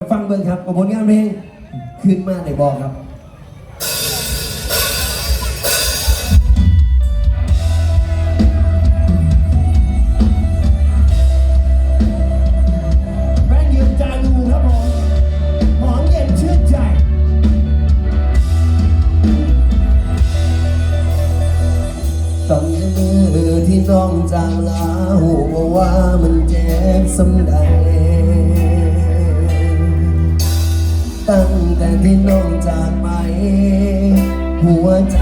ฟังเบิ่งครับผลงานเพลงขึ้นมาในบอกครับตั้งแต่มือที่น้องจากลาหูว่ามันเจ็บสำใด ที่น้องจากไป หัวใจ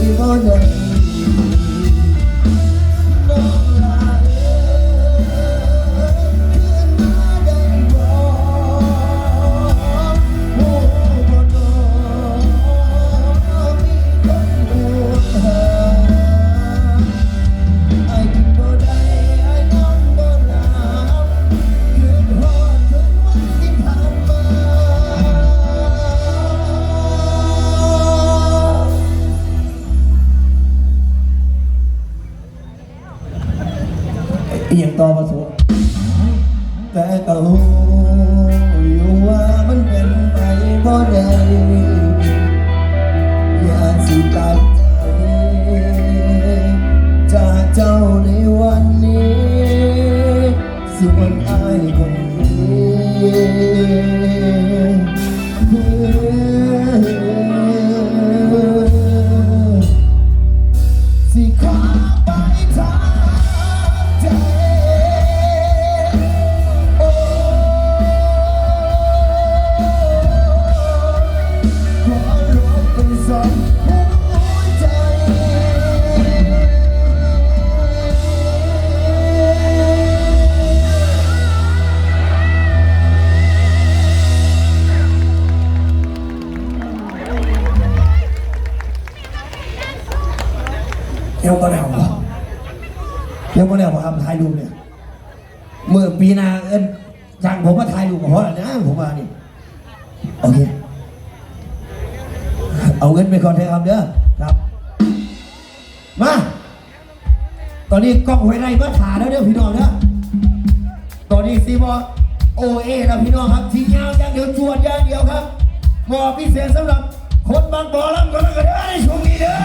ที่ได้ อียงต่อมผสวแต่ก็รู้อยู่ว่ามันเป็นไปเพราะได้ โอเค เอาเงินไปคอนเถอะครับเด้อครับ มา ตอนนี้กล้องไว้ไรมาถ่าแล้วเด้อพี่น้องเด้อตอนนี้ซีบอโอเอแล้วพี่น้องครับทีเงาอย่างเดียวชวนอย่างเดียวครับหมอพิเศษสำหรับคนบางบ่อลำก็ต้องเด้อช่วงนี้เด้อ